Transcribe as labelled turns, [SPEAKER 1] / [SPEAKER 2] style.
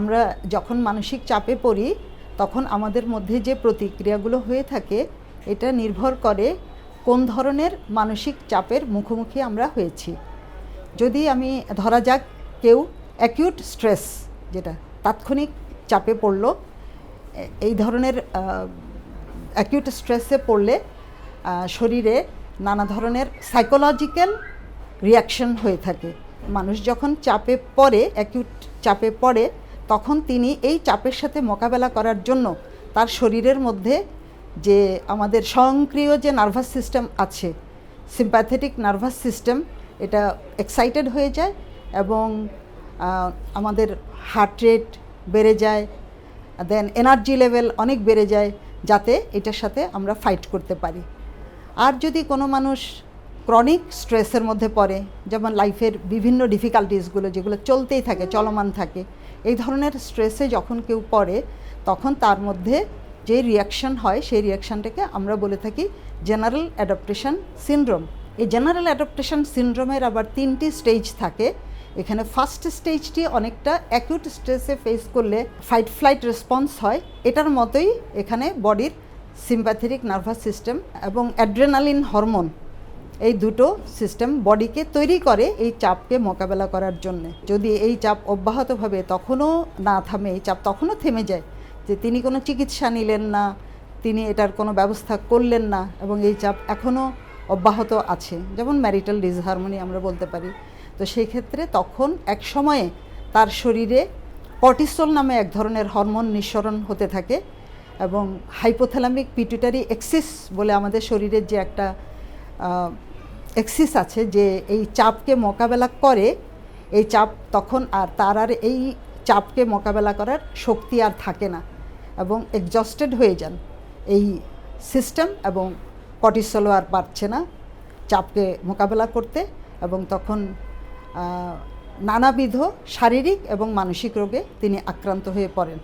[SPEAKER 1] আমরা যখন মানসিক চাপে পড়ি, তখন আমাদের মধ্যে যে প্রতিক্রিয়াগুলো হয়ে থাকে, এটা নির্ভর করে কোন ধরনের মানসিক চাপের মুখোমুখি আমরা হয়েছি। যদি আমি, ধরা যাক কেউ অ্যাকিউট স্ট্রেস যেটা তাৎক্ষণিক চাপে পড়ল, এই ধরনের অ্যাকিউট স্ট্রেসে পড়লে শরীরে নানা ধরনের সাইকোলজিক্যাল রিয়াকশন হয়ে থাকে। মানুষ যখন চাপে পড়ে অ্যাকিউট চাপে পড়ে তখন তিনি এই চাপের সাথে মোকাবেলা করার জন্য তার শরীরের মধ্যে যে আমাদের স্বয়ংক্রিয় যে নার্ভাস সিস্টেম আছে সিম্প্যাথেটিক নার্ভাস সিস্টেম, এটা এক্সাইটেড হয়ে যায় এবং আমাদের হার্ট রেট বেড়ে যায় দেন এনার্জি লেভেল অনেক বেড়ে যায় যাতে এটার সাথে আমরা ফাইট করতে পারি। আর যদি কোনো মানুষ ক্রনিক স্ট্রেসের মধ্যে পড়ে, যেমন লাইফের বিভিন্ন ডিফিকাল্টিসগুলো যেগুলো চলতেই থাকে, চলমান থাকে এই ধরনের স্ট্রেসে যখন কেউ পড়ে, তখন তার মধ্যে যে রিয়াকশন হয়, সেই রিয়াকশনটাকে আমরা বলে থাকি জেনারেল অ্যাডাপ্টেশন সিনড্রোম এই জেনারেল অ্যাডাপ্টেশন সিনড্রোমের আবার তিনটি স্টেজ থাকে। এখানে ফার্স্ট স্টেজটি অনেকটা অ্যাকিউট স্ট্রেসে ফেস করলে ফাইট ফ্লাইট রেসপন্স হয়। এটার মতোই এখানে বডির সিম্প্যাথেটিক নার্ভাস সিস্টেম এবং অ্যাড্রেনালিন হরমোন এই দুটো সিস্টেম বডিকে তৈরি করে এই চাপকে মোকাবেলা করার জন্য। যদি এই চাপ অব্যাহতভাবে তখনও না থামে, এই চাপ তখনও থেমে যায় যে তিনি কোনো চিকিৎসা নিলেন না, তিনি এটার কোনো ব্যবস্থা করলেন না এবং এই চাপ এখনও অব্যাহত আছে, যেমন ম্যারিটাল ডিসহারমোনি আমরা বলতে পারি। তো সেই ক্ষেত্রে তখন এক সময়ে তার শরীরে কর্টিসল নামে এক ধরনের হরমোন নিঃসরণ হতে থাকে এবং হাইপোথ্যালামিক পিটুটারি এক্সিস বলে আমাদের শরীরের যে একটা এক্সিস আছে যে এই চাপকে মোকাবেলা করে, এই চাপ তখন আর তার আর এই চাপকে মোকাবেলা করার শক্তি আর থাকে না এবং এক্সজস্টেড হয়ে যান। এই সিস্টেম এবং কর্টিসলও আর পারছে না চাপকে মোকাবেলা করতে এবং তখন নানাবিধ শারীরিক এবং মানসিক রোগে তিনি আক্রান্ত হয়ে পড়েন।